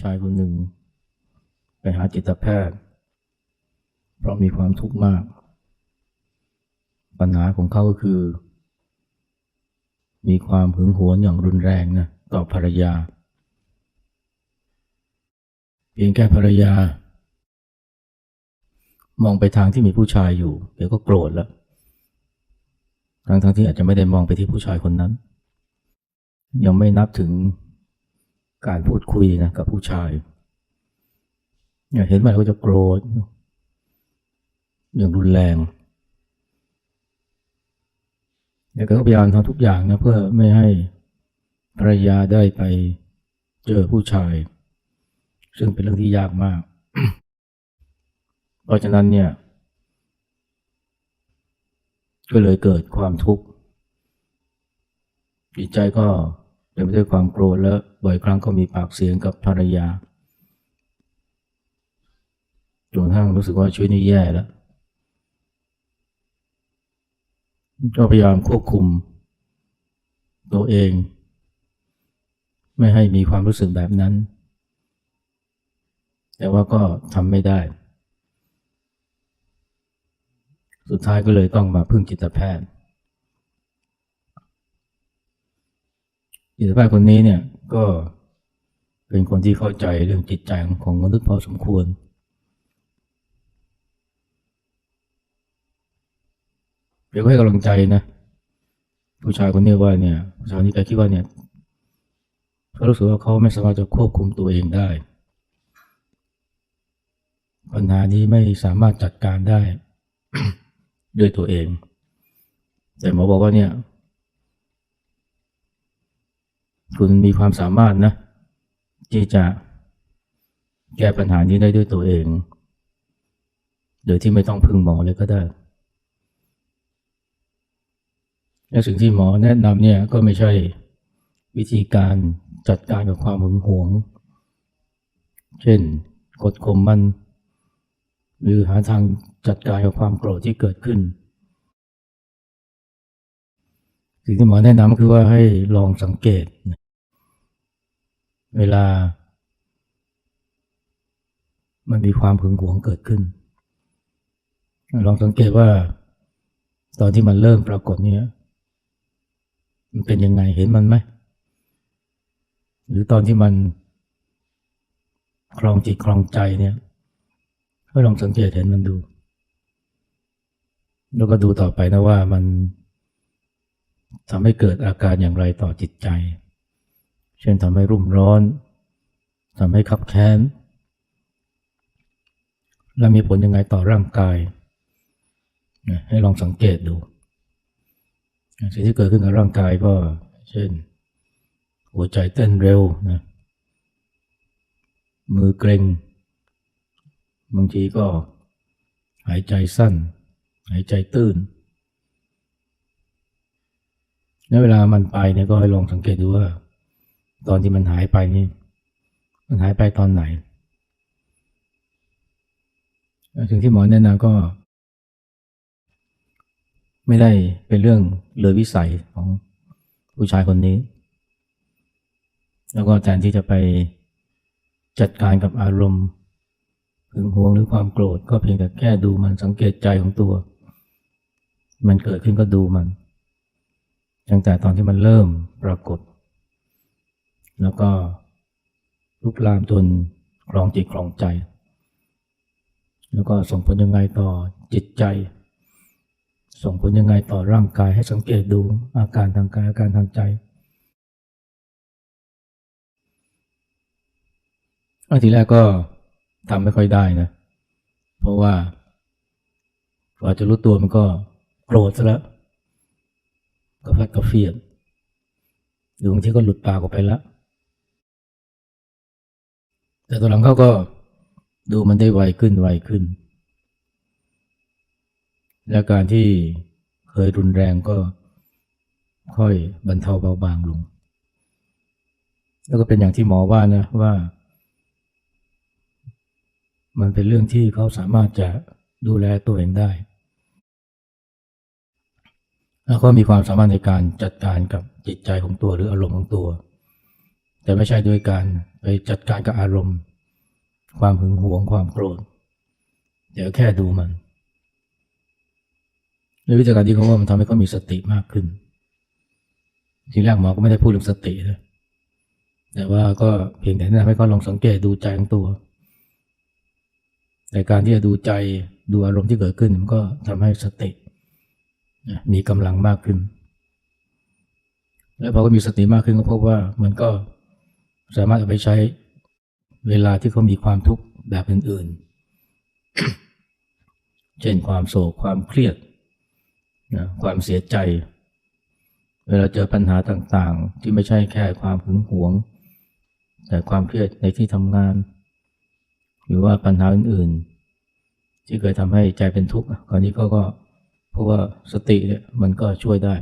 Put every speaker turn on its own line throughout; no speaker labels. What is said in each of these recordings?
ชายคนหนึ่ง ไปหาจิตแพทย์ เพราะมีความทุกข์มาก ปัญหาของเขาก็คือ มีความหึงหวงอย่างรุนแรงนะต่อภรรยา เพียงแค่ภรรยา มองไปทางที่มีผู้ชายอยู่ เดี๋ยวก็โกรธแล้วทั้งทั้งที่อาจจะไม่ได้มองไปที่ผู้ชายคนนั้น ยังไม่นับถึง การพูดคุยนะกับผู้ชายเนี่ยเห็นมันก็จะโกรธอย่างรุนแรงแล้วก็พยายามทำทุกอย่างนะเพื่อไม่ให้ภรรยาได้ไปเจอผู้ชาย ซึ่งเป็นเรื่องที่ยากมาก เพราะฉะนั้นเนี่ย ก็เลยเกิดความทุกข์จิตใจก็ เต็มไปด้วยความโกรธและบ่อยครั้งก็มีปากเสียงกับภรรยาจนกระทั่งรู้สึกว่าชีวิตนี้แย่แล้วก็พยายามควบคุมตัวเอง ไม่ให้มีความรู้สึกแบบนั้น แต่ว่าก็ทำไม่ได้ สุดท้ายก็เลยต้องมาพึ่งจิตแพทย์ จิตแพทย์คนนี้เนี่ยก็เป็นคนที่เข้าใจเรื่องจิตใจของมนุษย์พอสมควร เดี๋ยวให้กำลังใจนะ ผู้ชายคนนี้ว่าเนี่ยผู้ชายนนี้แกคิดว่าเนี่ยเขารู้สึกว่าเขาไม่สามารถจะควบคุมตัวเองได้ ปัญหานี้ไม่สามารถจัดการได้ด้วยตัวเอง แต่หมอบอกว่าเนี่ย คุณมีความสามารถนะที่จะแก้ปัญหานี้ได้ด้วยตัวเอง โดยที่ไม่ต้องพึ่งหมอเลยก็ได้ และสิ่งที่หมอแนะนำเนี่ยก็ไม่ใช่วิธีการจัดการกับความหึงหวง เช่นกดข่มมัน หรือหาทางจัดการกับความโกรธที่เกิดขึ้น สิ่งที่หมอแนะนำคือว่าให้ลองสังเกต เวลา มันมีความหึงหวงเกิดขึ้น ลองสังเกตว่า ตอนที่มันเริ่มปรากฏเนี่ยมันเป็นยังไงเห็นมันไหม หรือตอนที่มันคลองจิตคลองใจเนี่ยให้ลองสังเกตเห็นมันดู แล้วก็ดูต่อไปนะว่ามัน ทำให้เกิดอาการอย่างไรต่อจิตใจ เช่นทำให้รุ่มร้อนทำให้ขับแค้น และมีผลยังไงต่อร่างกายให้ลองสังเกตดูสิ่งที่เกิดขึ้นกับร่างกายก็ เช่น หัวใจเต้นเร็วนะมือเกร็ง บางทีก็หายใจสั้น หายใจตื้น แล้วเวลามันไปเนี่ยก็ให้ลองสังเกตดูว่า ตอนที่มันหายไปนี่ มันหายไปตอนไหนสิ่งที่หมอแนะนำก็ ไม่ได้เป็นเรื่องเลยวิสัยของผู้ชายคนนี้ แล้วก็แทนที่จะไปจัดการกับอารมณ์หึงหวงหรือความโกรธก็เพียงแต่แค่ดูมันสังเกตใจของตัว มันเกิดขึ้นก็ดูมัน ตั้งแต่ตอนที่มันเริ่มปรากฏ แล้วก็ลุกลามจนคลองจิตคลองใจ แล้วก็ส่งผลยังไงต่อจิตใจ ส่งผลยังไงต่อร่างกายให้สังเกตดูอาการทางกายอาการทางใจอันทีแรกก็ทำไม่ค่อยได้นะ เพราะว่ากว่าจะรู้ตัวมันก็โกรธซะแล้ว ก็พัดกระเฟียดหรือบางทีก็หลุดปากออกไปแล้วแต่ตอนหลังเขาก็ดูมันได้ไวขึ้นไวขึ้น และการที่เคยรุนแรงก็ค่อยบรรเทาเบาบางลง แล้วก็เป็นอย่างที่หมอว่านะว่า มันเป็นเรื่องที่เขาสามารถจะดูแลตัวเองได้ แล้วก็มีความสามารถในการจัดการกับจิตใจของตัวหรืออารมณ์ของตัว แต่ไม่ใช่ด้วยการไปจัดการกับอารมณ์ ความหึงหวงความโกรธเดี๋ยวแค่ดูมันในวิธีการที่เขาว่ามันทำให้เขามีสติมากขึ้น ทีแรกหมอก็ไม่ได้พูดเรื่องสตินะแต่ว่าก็เพียงแต่แนะนำให้เขาลองสังเกตดูใจของตัวในการที่จะดูใจดูอารมณ์ที่เกิดขึ้นมันก็ทำให้สติ มีกำลังมากขึ้น แล้วพอก็มีสติมากขึ้นก็พบว่ามันก็สามารถเอาไปใช้เวลาที่เขามีความทุกข์แบบอื่นๆ เช่นความโศกความเครียดนะความเสียใจ เวลาเจอปัญหาต่างๆ ที่ไม่ใช่แค่ความหึงหวง แต่ความเครียดในที่ทำงาน หรือว่าปัญหาอื่นๆ ที่เคยทำให้ใจเป็นทุกข์คราวนี้ก็ก็ เพราะว่าสติเนี่ยมันก็ช่วยได้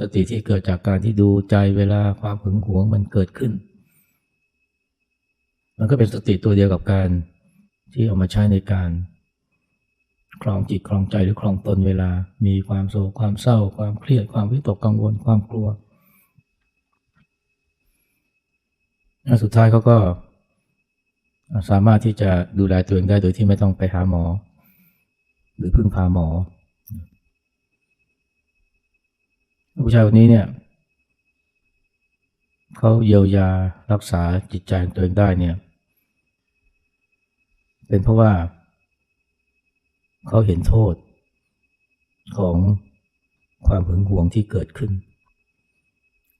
สติที่เกิดจากการที่ดูใจเวลาความหึงหวงมันเกิดขึ้น มันก็เป็นสติตัวเดียวกับการที่เอามาใช้ในการคลองจิตคลองใจหรือคลองตนเวลา มีความโศกความเศร้า ความเครียดความวิตกกังวลความกลัวและสุดท้ายเขาก็สามารถที่จะดูแลตัวเองได้โดยที่ไม่ต้องไปหาหมอ หรือพึ่งพาหมอ ผู้ชายคนนี้เนี่ยเขาเยียวยารักษาจิตใจตัวเองได้เนี่ยเป็นเพราะว่าเขาเห็นโทษของความหึงหวงที่เกิดขึ้น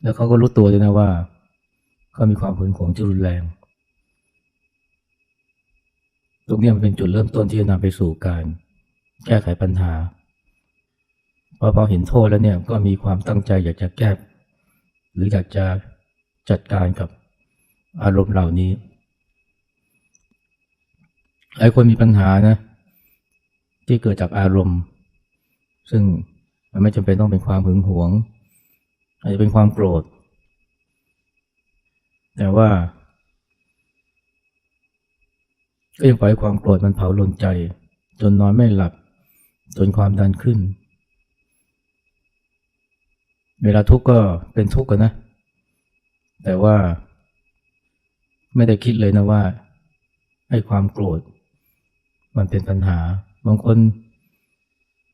แล้วเขาก็รู้ตัวด้วยนะว่าเขามีความหึงหวงที่รุนแรง ตรงนี้มันเป็นจุดเริ่มต้นที่จะนำไปสู่การ แก้ไขปัญหาพอพอเห็นโทษแล้วเนี่ยก็มีความตั้งใจอยากจะแก้ หรืออยากจะจัดการกับอารมณ์เหล่านี้หลายคนมีปัญหานะ ที่เกิดจากอารมณ์ ซึ่งมันไม่จำเป็นต้องเป็นความหึงหวงอาจจะเป็นความโกรธ แต่ว่าก็ยังปล่อยความโกรธมันเผาลนใจ จนนอนไม่หลับ จนความดันขึ้น เวลาทุกข์ก็เป็นทุกข์กันนะ แต่ว่า ไม่ได้คิดเลยนะว่าให้ความโกรธ มันเป็นปัญหา บางคน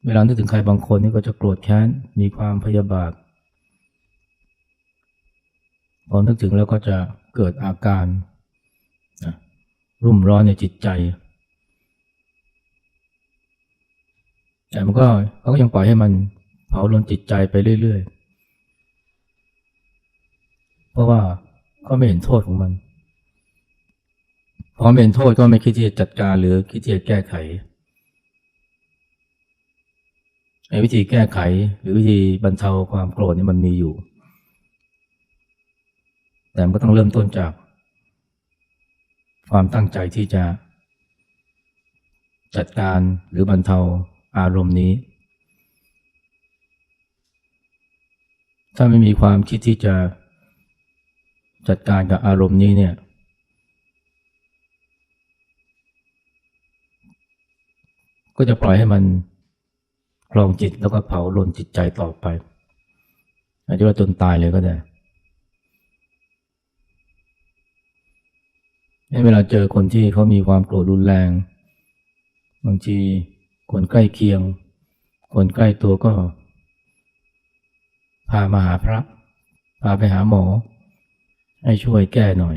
เวลานึกถึงใครบางคนนี่ก็จะโกรธแค้น มีความพยาบาทพอนึกถึงแล้วก็จะเกิดอาการรุ่มร้อนในจิตใจ แต่มันก็เขาก็ยังปล่อยให้มันเผาลนจิตใจไปเรื่อยๆ เพราะว่าก็ไม่เห็นโทษของมัน พอไม่เห็นโทษก็ไม่คิดที่จะจัดการหรือคิดที่จะแก้ไขวิธีแก้ไขหรือวิธีบรรเทาความโกรธนี่มันมีอยู่ แต่มันก็ต้องเริ่มต้นจาก ความตั้งใจที่จะจัดการหรือบรรเทา อารมณ์นี้ ถ้าไม่มีความคิดที่จะจัดการกับอารมณ์นี้เนี่ย ก็จะปล่อยให้มันคลองจิตแล้วก็เผาลนจิตใจต่อไป อาจจะว่าจนตายเลยก็ได้เวลาเจอคนที่เขามีความโกรธรุนแรง บางที คนใกล้เคียง คนใกล้ตัวก็ พามาหาพระ พาไปหาหมอ ให้ช่วยแก้หน่อย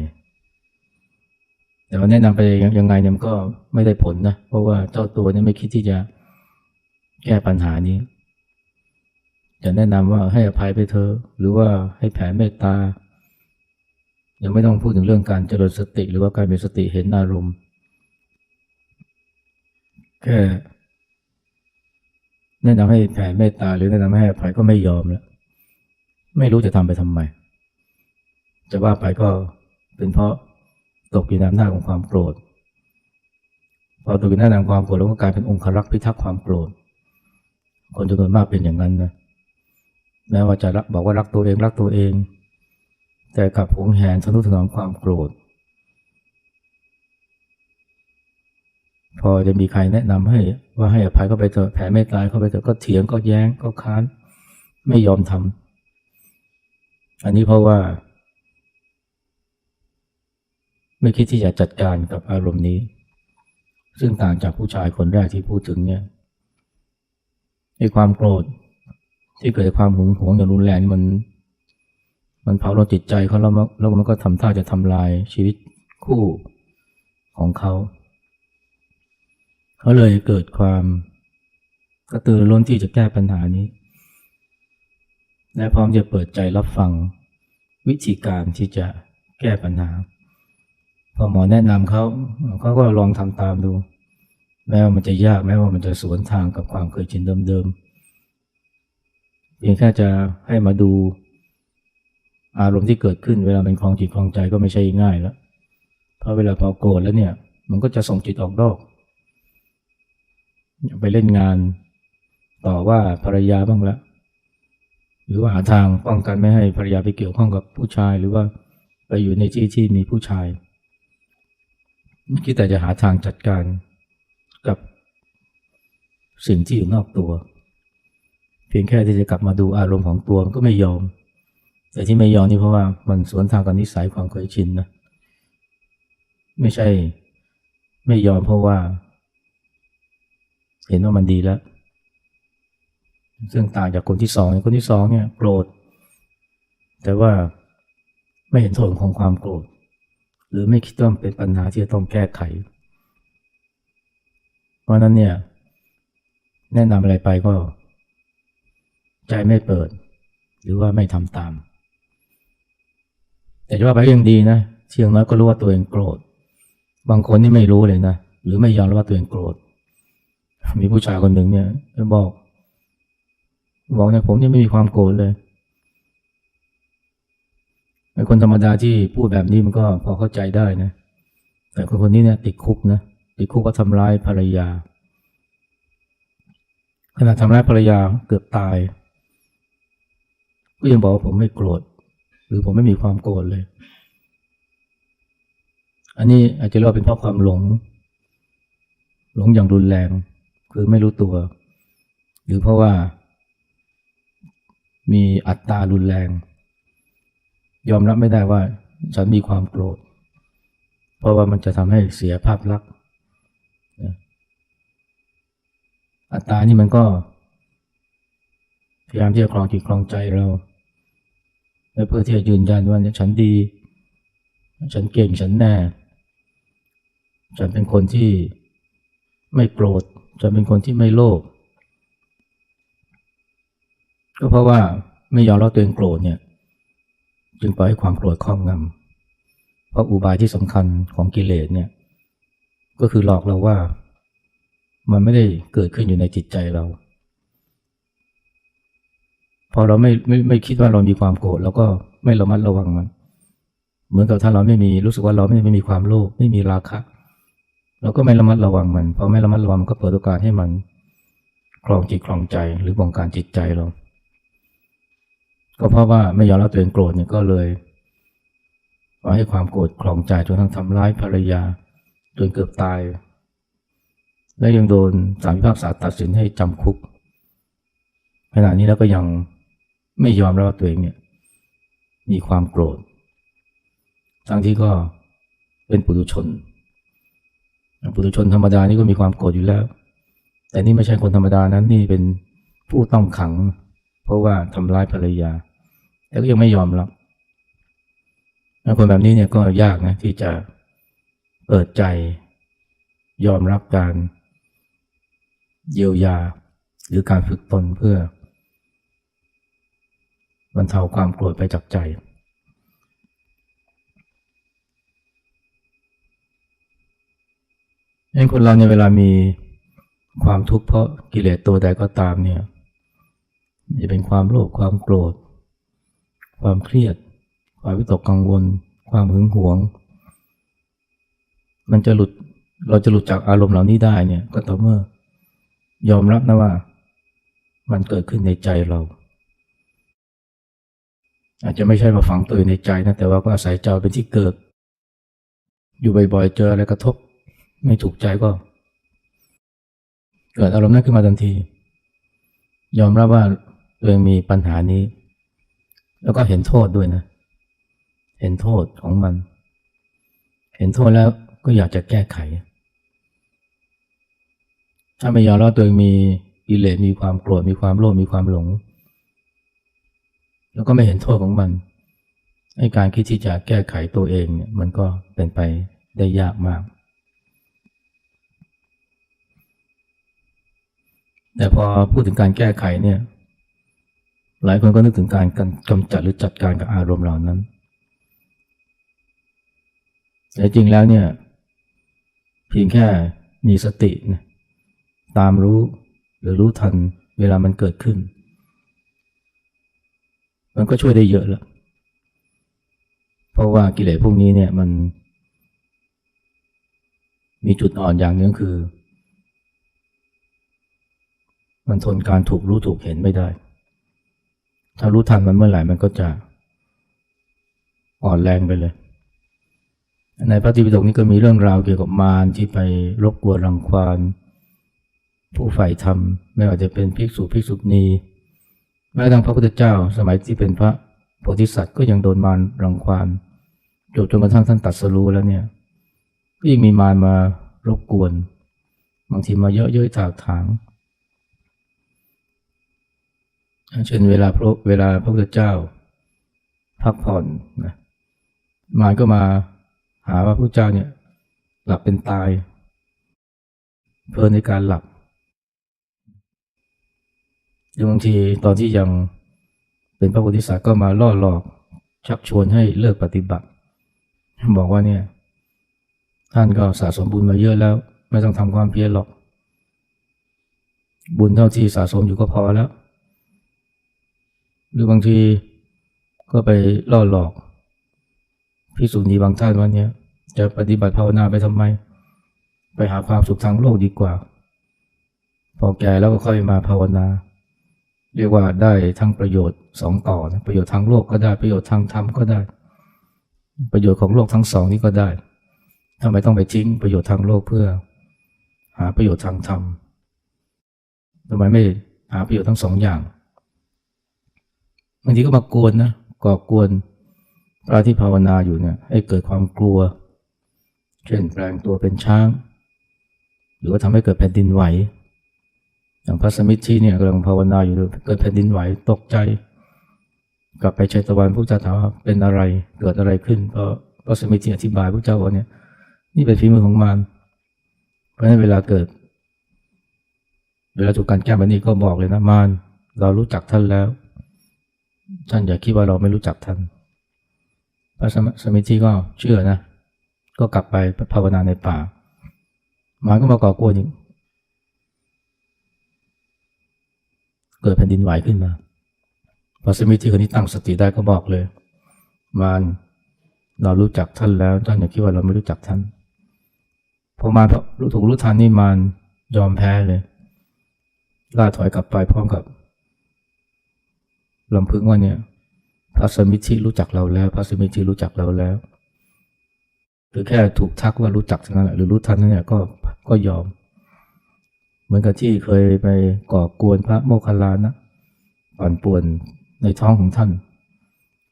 แต่ว่าแนะนำไปยังไงเนี่ยมันก็ไม่ได้ผลนะ เพราะว่าเจ้าตัวนี่ไม่คิดที่จะแก้ปัญหานี้จะแนะนำว่าให้อภัยไปเธอ หรือว่าให้แผ่เมตตา ยังไม่ต้องพูดถึงเรื่องการเจริญสติ หรือว่าการมีสติเห็นอารมณ์แค่ แนะนำให้แผ่เมตตาหรือแนะนำให้อภัยก็ไม่ยอมแล้ว ไม่รู้จะทำไปทำไม จะว่าไปก็เป็นเพราะตกอยู่ในอำนาจของความโกรธ พอตกอยู่ในอำนาจความโกรธแล้วก็กลายเป็นองค์ครักษ์พิทักษ์ความโกรธ คนจำนวนมากเป็นอย่างนั้นนะแม้ว่าจะรักบอกว่ารักตัวเองรักตัวเอง แต่กับหวงแหนสนุถนอมความโกรธ พอจะมีใครแนะนำให้ ว่าให้อภัยเข้าไปเถอะแผ่ไม่ตาเข้าไปเถอะก็เถียงก็แย้งก็ค้านไม่ยอมทำอันนี้เพราะว่า ไม่คิดที่จะจัดการกับอารมณ์นี้ ซึ่งต่างจากผู้ชายคนแรกที่พูดถึงเนี่ยในความโกรธที่เกิดจากความหึงหวงอย่างรุนแรงนี่มัน มันเผาเราจิตใจเขาแล้วมันแล้วมันก็ทำท่าจะทำลายชีวิตคู่ของเขา เขาเลยเกิดความกระตือรือร้นที่จะแก้ปัญหานี้ และพร้อมจะเปิดใจรับฟังวิธีการที่จะแก้ปัญหา พอหมอแนะนำเขาเขาก็ลองทำตามดู แม้ว่ามันจะยากแม้ว่ามันจะสวนทางกับความเคยชินเดิมๆเพียงแค่จะให้มาดูอารมณ์ที่เกิดขึ้นเวลาเป็นคลองจิตคลองใจก็ไม่ใช่ง่ายแล้วเพราะเวลาพอโกรธแล้วเนี่ย มันก็จะส่งจิตออกนอก ไปเล่นงาน ต่อว่าภรรยาบ้างละหรือว่าหาทางป้องกันไม่ให้ภรรยาไปเกี่ยวข้องกับผู้ชาย หรือว่าไปอยู่ในที่ที่มีผู้ชายคิดแต่จะหาทางจัดการกับสิ่งที่อยู่นอกตัว เพียงแค่ที่จะกลับมาดูอารมณ์ของตัวมันก็ไม่ยอม แต่ที่ไม่ยอมนี่เพราะว่ามันสวนทางกับนิสัยความเคยชินนะไม่ใช่ ไม่ยอมเพราะว่า เห็นว่ามันดีแล้ว ซึ่งต่างจากคนที่สองคนที่สองเนี่ยโกรธ แต่ว่าไม่เห็นโทษของความโกรธ หรือไม่คิดว่าเป็นปัญหาที่จะต้องแก้ไข เพราะนั้นเนี่ยแนะนำอะไรไปก็ ใจไม่เปิด หรือว่าไม่ทำตาม แต่ว่าไปยังดีนะเชียงน้อยก็รู้ว่าตัวเองโกรธ บางคนนี่ไม่รู้เลยนะ หรือไม่ยอมรับว่าตัวเองโกรธ มีผู้ชายคนหนึ่งเนี่ยบอก บอกเนี่ยผมเนี่ยไม่มีความโกรธเลยไอ้คนธรรมดาที่พูดแบบนี้มันก็พอเข้าใจได้นะ แต่คนคนนี้เนี่ยติดคุกนะ ติดคุกก็ทำร้ายภรรยาขณะทำร้ายภรรยาเกือบตาย ก็ยังบอกว่าผมไม่โกรธ หรือผมไม่มีความโกรธเลย อันนี้อาจจะเรียกว่าเป็นเพราะความหลง หลงอย่างรุนแรง คือไม่รู้ตัว หรือเพราะว่า มีอัตตารุนแรง ยอมรับไม่ได้ว่าฉันมีความโกรธ เพราะว่ามันจะทำให้เสียภาพลักษณ์อัตตานี่มันก็พยายามที่จะครองจิตครองใจเราและเพื่อที่จะยืนยันว่าฉันดี ฉันเก่งฉันแน่ ฉันเป็นคนที่ไม่โกรธ ฉันเป็นคนที่ไม่โลภก็เพราะว่าไม่ยอมรับตัวเองโกรธเนี่ย จึงปล่อยให้ความโกรธครอบงำเพราะอุบายที่สำคัญของกิเลสเนี่ย ก็คือหลอกเราว่า มันไม่ได้เกิดขึ้นอยู่ในจิตใจเราพอเราไม่ไม่ไม่คิดว่าเรามีความโกรธเราก็ไม่ระมัดระวังมัน เหมือนกับถ้าเราไม่มีรู้สึกว่าเราไม่ไม่มีความโลภไม่มีราคะ เราก็ไม่ระมัดระวังมันพอไม่ระมัดระวังมันก็เปิดโอกาสให้มันคลองจิตคลองใจหรือบงการจิตใจเรา ก็เพราะว่าไม่ยอมรับตัวเองโกรธเนี่ยก็เลยปล่อยให้ความโกรธคลองใจจนทั้งทำร้ายภรรยาจนเกือบตาย และยังโดนศาลพิพากษาตัดสินให้จำคุก ขณะนี้แล้วก็ยังไม่ยอมรับว่าตัวเองเนี่ยมีความโกรธทั้งที่ก็เป็นปุถุชน ปุถุชนธรรมดานี่ก็มีความโกรธอยู่แล้ว แต่นี่ไม่ใช่คนธรรมดานั้นนี่เป็นผู้ต้องขัง เพราะว่าทำร้ายภรรยา แต่ก็ยังไม่ยอมรับคนแบบนี้เนี่ยก็ยากนะที่จะเปิดใจยอมรับการเยียวยาหรือการฝึกตนเพื่อบรรเทาความโกรธไปจากใจ เองคนเราในเวลามีความทุกข์เพราะกิเลสตัวใดก็ตามเนี่ยจะเป็นความโลภความโกรธ ความเครียด ความวิตกกังวล ความหึงหวง มันจะหลุดเราจะหลุดจากอารมณ์เหล่านี้ได้เนี่ยก็ต่อเมื่อยอมรับนะว่า มันเกิดขึ้นในใจเรา อาจจะไม่ใช่มาฝังตัวในใจนะแต่ว่าก็อาศัยใจเป็นที่เกิด อยู่บ่อยๆเจออะไรกระทบ ไม่ถูกใจก็ เกิดอารมณ์นั้นขึ้นมาทันที ยอมรับว่าตัวเองมีปัญหานี้ แล้วก็เห็นโทษด้วยนะ เห็นโทษของมัน เห็นโทษแล้วก็อยากจะแก้ไข ถ้าไม่ยอมรับตัวเองมีกิเลสมีความโกรธมีความโลภมีความหลง แล้วก็ไม่เห็นโทษของมันให้การคิดที่จะแก้ไขตัวเองเนี่ยมันก็เป็นไปได้ยากมาก แต่พอพูดถึงการแก้ไขเนี่ย หลายคนก็นึกถึงการกำจัดหรือจัดการกับอารมณ์เหล่านั้น แต่จริงแล้วเนี่ย เพียงแค่มีสตินะตามรู้หรือรู้ทันเวลามันเกิดขึ้น มันก็ช่วยได้เยอะแล้ว เพราะว่ากิเลสพวกนี้เนี่ยมัน มีจุดอ่อนอย่างนึงคือ มันทนการถูกรู้ถูกเห็นไม่ได้ ถ้ารู้ทันมันเมื่อไหร่มันก็จะอ่อนแรงไปเลย ในพระติปิฎกนี้ก็มีเรื่องราวเกี่ยวกับมารที่ไปรบกวนรังควานผู้ใฝ่ธรรมไม่ว่าจะเป็นภิกษุภิกษุณีแม้กระทั่งพระพุทธเจ้า สมัยที่เป็นพระโพธิสัตว์ก็ยังโดนมารรังควานจนจนกระทั่งท่านตัดสรู้แล้วเนี่ยก็ยังมีมารมารบกวน บางทีมาเยอะเย้ยถากถาง เช่นเวลาพระเวลาพระพุทธเจ้า พักผ่อนนะมารก็มาหาว่าพระเจ้าเนี่ย หลับเป็นตาย เพลินในการหลับหรือบางทีตอนที่ยังเป็นพระโพธิสัตว์ก็มาล่อหลอก ชักชวนให้เลิกปฏิบัติ บอกว่าเนี่ย ท่านก็สะสมบุญมาเยอะแล้ว ไม่ต้องทำความเพียรหรอก บุญเท่าที่สะสมอยู่ก็พอแล้ว หรือบางทีก็ไปล่อหลอกพิสูจนีบางท่านว่าเนี่ยจะปฏิบัติภาวนาไปทำไม ไปหาความสุขทางโลกดีกว่า พอแก่แล้วก็ค่อยมาภาวนา เรียกว่าได้ทั้งประโยชน์สองต่อนะประโยชน์ทางโลกก็ได้ประโยชน์ทางธรรมก็ได้ ประโยชน์ของโลกทั้งสองนี้ก็ได้ทำไมต้องไปทิ้งประโยชน์ทางโลกเพื่อ หาประโยชน์ทางธรรมทำไมไม่หาประโยชน์ทั้งสองอย่าง บางทีก็มากวนนะก่อกวนพระที่ภาวนาอยู่เนี่ย ให้เกิดความกลัว เช่นแปลงตัวเป็นช้าง หรือว่าทำให้เกิดแผ่นดินไหว อย่างพระสมิทธิเนี่ยกำลังภาวนาอยู่เกิดแผ่นดินไหวตกใจ กลับไปชัยตะวันพระเจ้าถามว่าเป็นอะไรเกิดอะไรขึ้นเพราะพระสมิทธิอธิบายพระเจ้าว่าเนี่ย นี่เป็นฝีมือของมารเพราะฉะนั้นเวลาเกิด เวลาถูกการแก้แบบนี้ก็บอกเลยนะมารเรารู้จักท่านแล้ว ท่านอย่าคิดว่าเราไม่รู้จักท่าน พระสมิธิก็เชื่อนะ ก็กลับไปภาวนาในป่ามาก็มาก่อกวนอีกเกิดแผ่นดินไหวขึ้นมาพระสมิธิคนนี้ตั้งสติได้ก็บอกเลย มารเรารู้จักท่านแล้วท่านอย่าคิดว่าเราไม่รู้จักท่านพอมารู้ถูกรู้ทันนี่มารยอมแพ้เลยล่าถอยกลับไปพร้อมกับ ลำพึงว่าเนี่ยพระสมิทธิรู้จักเราแล้ว พระสมิทธิรู้จักเราแล้ว หรือแค่ถูกทักว่ารู้จักเท่านั้นแหละหรือรู้ทันนั่นแหละก็ก็ยอม เหมือนกับที่เคยไปก่อกวนพระโมคคัลลานะปั่นป่วนในท้องของท่าน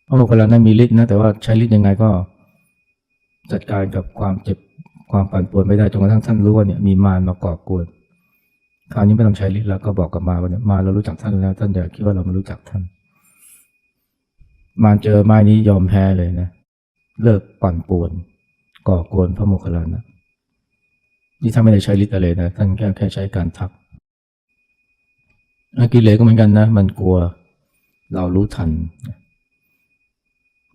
พระโมคคัลลานั้นมีฤทธิ์นะแต่ว่าใช้ฤทธิ์ยังไงก็ จัดการกับความเจ็บความปั่นป่วนไม่ได้จนกระทั่งท่านรู้ว่าเนี่ยมีมารมาก่อกวนคราวนี้ไม่ต้องใช้ฤทธิ์แล้วก็บอกกับมาว่าเนี่ยมาเรารู้จักท่านแล้วท่านอย่าคิดว่าเราไม่รู้จักท่าน มาเจอไม้นี้ยอมแพ้เลยนะ เลิกปั่นป่วน ก่อกวนพระโมคคัลลานะนี่ถ้าไม่ได้ใช้ฤทธิ์อะไรนะ ท่านแค่แค่ใช้การทักอากิเลสก็เหมือนกันนะ มันกลัวเรารู้ทัน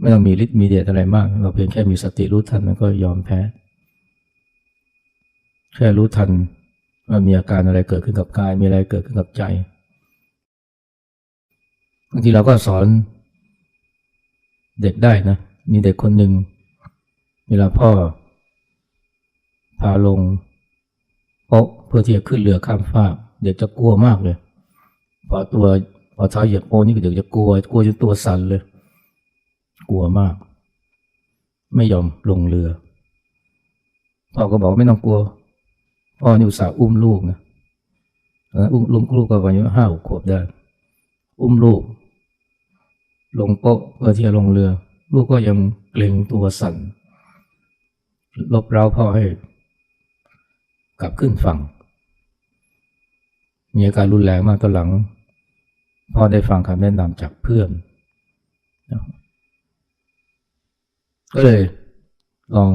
ไม่ต้องมีฤทธิ์มีเดชอะไรมาก เราเพียงแค่มีสติรู้ทันมันก็ยอมแพ้ แค่รู้ทันว่ามีอาการอะไรเกิดขึ้นกับกาย มีอะไรเกิดขึ้นกับใจบางทีเราก็สอน เด็กได้นะ มีเด็กคนหนึ่งเวลาพ่อ พาลงโป๊ะเพื่อที่จะขึ้นเรือข้ามฟากเด็กจะกลัวมากเลย พอตัวพอเท้าเหยียบโป๊ะนี่เด็กจะกลัว กลัวจนตัวสั่นเลย กลัวมาก ไม่ยอมลงเรือพ่อก็บอกไม่ต้องกลัวพ่อนี่อุตส่าห์อุ้มลูกนะอุ้มลูกก็ประมาณห้าขวบได้ อุ้มลูก ลงโป๊ะเพื่อที่จะลงเรือ ลูกก็ยังเกรงตัวสั่นลบเร้าพ่อให้กลับขึ้นฝั่ง มีอาการรุนแรงมากตอนหลัง พ่อได้ฟังคำแนะนำจากเพื่อน ก็เลยลอง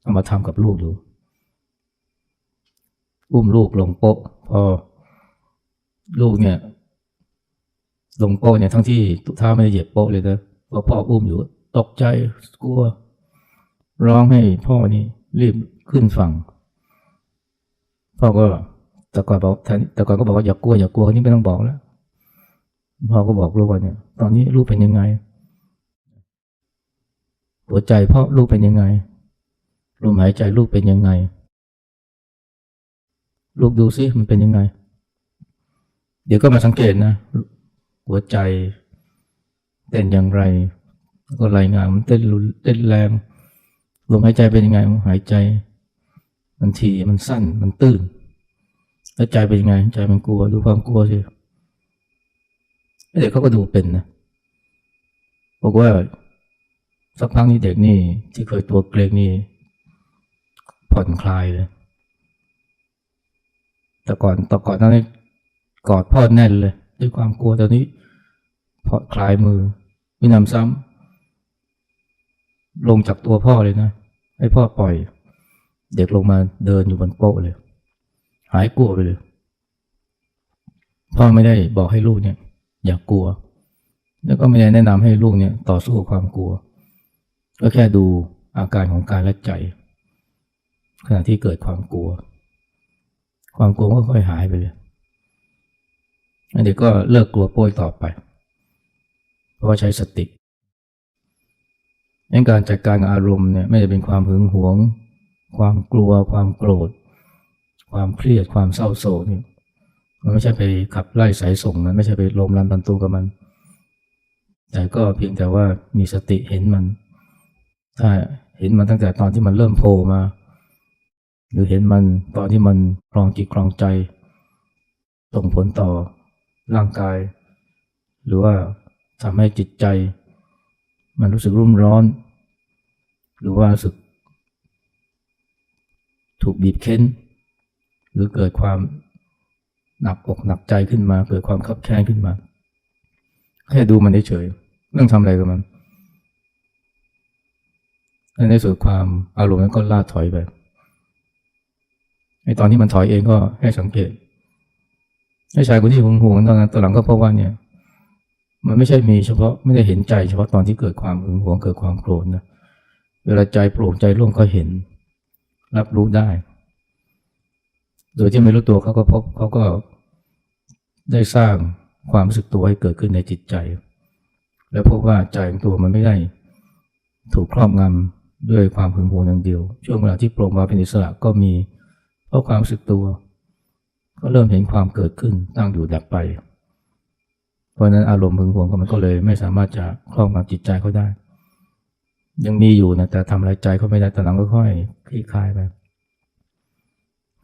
เอามาทำกับลูกดู อุ้มลูกลงโป๊ะ พอลูกเนี่ย ลงโป๊ะเนี่ยทั้งที่ทุกท่าไม่ได้เหยียบโป๊ะเลยนะพอพ่ออุ้มอยู่ ตกใจกลัว ร้องให้พ่อนี่รีบขึ้นฝั่ง พ่อก็แต่ก่อนบอกแต่ก่อนก็บอกว่าอย่ากลัวอย่ากลัวคนนี้ไม่ต้องบอกแล้วพ่อก็บอกลูกว่าเนี่ย ตอนนี้ลูกเป็นยังไง หัวใจพ่อลูกเป็นยังไงลมหายใจลูกเป็นยังไง ลูกดูซิมันเป็นยังไง เดี๋ยวก็มาสังเกตนะ หัวใจ เต้นอย่างไร ก็รายงานมันเต้นรุนเต้นแรงลมหายใจเป็นยังไงมันหายใจมันทีมันสั้นมันตื้นแล้วใจเป็นยังไงใจมันกลัวดูความกลัวสิเด็กเขาก็ดูเป็นนะบอกว่าสักพักนี้เด็กนี่ ที่เคยตัวเกรงนี่ผ่อนคลายเลยแต่ก่อนแต่ก่อนนั้นกอดพ่อแน่นเลย ด้วยความกลัวตอนนี้ผ่อคลายมือมีนำซ้ำลงจากตัวพ่อเลยนะให้พ่อปล่อย เด็กลงมาเดินอยู่บนโป๊ะเลย หายกลัวไปเลย พ่อไม่ได้บอกให้ลูกเนี่ย อย่ากกลัว แล้วก็ไม่ได้แนะนำให้ลูกเนี่ย ต่อสู้กับความกลัว ก็แค่ดูอาการของกายและใจ ขณะที่เกิดความกลัว ความกลัวก็ค่อยหายไปเลย เด็กก็เลิกกลัวโป้ยต่อไป เพราะว่าใช้สติในการจัดการกับอารมณ์เนี่ยไม่ได้เป็นความหึงหวง ความกลัว ความโกรธ ความเครียด ความเศร้าโศกเนี่ยมันไม่ใช่ไปขับไล่สายส่งมันไม่ใช่ไปลมรันตันตูกับมัน แต่ก็เพียงแต่ว่ามีสติเห็นมัน ถ้าเห็นมันตั้งแต่ตอนที่มันเริ่มโผล่มา หรือเห็นมันตอนที่มันคลองจิตคลองใจ ส่งผลต่อ ร่างกาย หรือว่าทำให้จิตใจ มันรู้สึกรุ่มร้อน หรือว่ารู้สึก ถูกบีบเค้น หรือเกิดความหนักอกหนักใจขึ้นมา เกิดความคับแค้นขึ้นมา แค่ดูมันเฉยเรื่องทำอะไรกับมันในส่วนความอารมณ์นั้นก็ล่าถอยไปไอตอนที่มันถอยเองก็ให้สังเกต ไอ้ชายคนที่หึงหวงตอนนั้นตอนหลังก็พบว่าเนี่ย มันไม่ใช่มีเฉพาะไม่ได้เห็นใจเฉพาะตอนที่เกิดความหึงหวงเกิดความโกรธนะเวลาใจโปร่งใจร่วงก็เห็น รับรู้ได้ โดยที่ไม่รู้ตัวเขาก็พบเขาก็ได้สร้างความรู้สึกตัวให้เกิดขึ้นในจิตใจ แล้วพบว่าใจของตัวมันไม่ได้ถูกครอบงำด้วยความหึงหวงอย่างเดียว ช่วงเวลาที่โปร่งมาเป็นอิสระก็มีเพราะความรู้สึกตัว ก็เริ่มเห็นความเกิดขึ้นตั้งอยู่ดับไป เพราะนั้นอารมณ์หึงหวงก็มันก็เลยไม่สามารถจะครอบงำจิตใจเขาได้ ยังมีอยู่นะแต่ทำอะไรใจเขาไม่ได้แต่หลังก็ค่อยคลี่คลายไป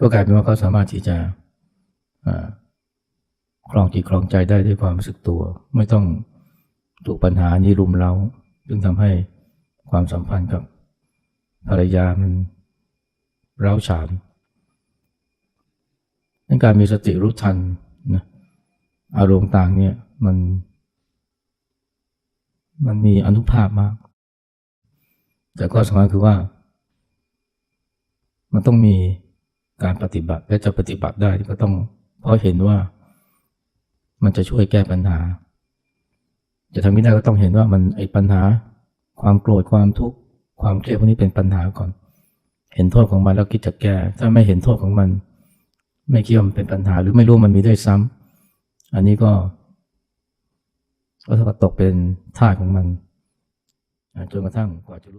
ก็กลายเป็นว่าเขาสามารถที่จะครองจิตครองใจได้ด้วยความรู้สึกตัว ไม่ต้องถูกปัญหานี้รุมเร้าจึงทำให้ความสัมพันธ์กับภรรยามันเร้าฉาน การมีสติรู้ทันนะอารมณ์ต่างเนี่ยมัน มันมีอนุภาพมาก แต่ก็สำคัญคือว่า มันต้องมีการปฏิบัติและจะปฏิบัติได้ก็ต้องเพราะเห็นว่ามันจะช่วยแก้ปัญหา จะทำไม่ได้ก็ต้องเห็นว่ามันไอ้ปัญหา ความโกรธความทุกข์ความเครียดพวกนี้เป็นปัญหาก่อน เห็นโทษของมันแล้วคิดจะแก้ ถ้าไม่เห็นโทษของมัน ไม่คิดว่ามันเป็นปัญหาหรือไม่รู้มันมีด้วยซ้ำอันนี้ก็ก็ถ้าตกเป็นท่าของมันจนกระทั่งกว่าจะรู้